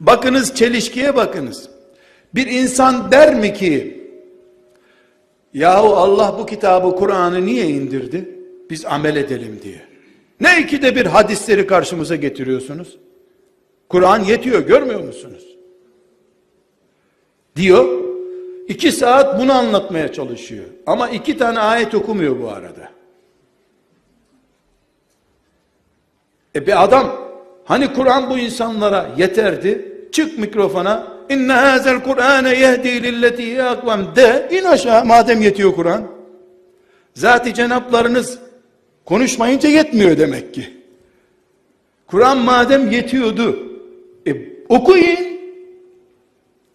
Bakınız çelişkiye bakınız. Bir insan der mi ki yahu Allah bu kitabı Kur'an'ı niye indirdi? Biz amel edelim diye. Ne ikide bir hadisleri karşımıza getiriyorsunuz? Kur'an yetiyor görmüyor musunuz? Diyor. iki saat bunu anlatmaya çalışıyor. Ama iki tane ayet okumuyor bu arada. E bir adam hani Kur'an bu insanlara yeterdi. Çık mikrofona. İnne hazel Kur'ane yehdi lilleti akvam de. in aşağı madem yetiyor Kur'an. Zati cenaplarınız konuşmayınca yetmiyor demek ki. Kur'an madem yetiyordu. E, okuyun.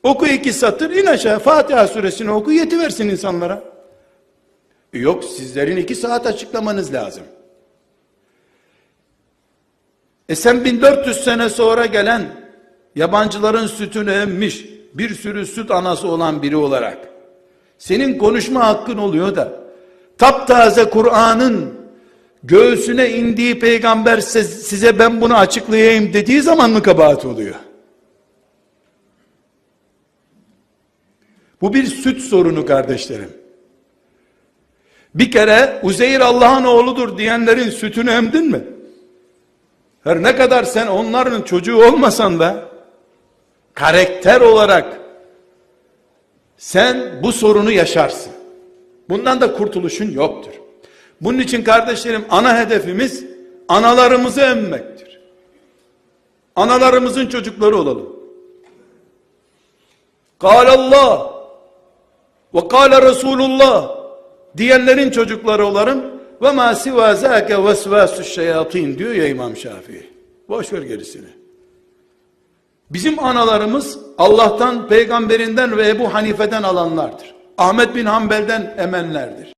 Oku iki satır in aşağı Fatiha suresini oku yetiversin insanlara. E, Yok sizlerin iki saat açıklamanız lazım. E sen 1400 sene sonra gelen yabancıların sütünü emmiş bir sürü süt anası olan biri olarak senin konuşma hakkın oluyor da taptaze Kur'an'ın göğsüne indiği peygamber size, ben bunu açıklayayım dediği zaman mı kabahat oluyor? Bu bir süt sorunu kardeşlerim. Bir kere Uzeyr Allah'ın oğludur diyenlerin sütünü emdin mi? Her ne kadar sen onların çocuğu olmasan da karakter olarak sen bu sorunu yaşarsın. Bundan da kurtuluşun yoktur. Bunun için kardeşlerim ana hedefimiz analarımızı emmektir. Analarımızın çocukları olalım. Allah ve kâle Resulullah diyenlerin çocukları olalım ve ma siva zâke vesvâsü şeyatîn diyor ya İmam Şafii. Boş ver gerisini. Bizim analarımız Allah'tan, peygamberinden ve Ebu Hanife'den alanlardır. Ahmet bin Hanbel'den emenlerdir.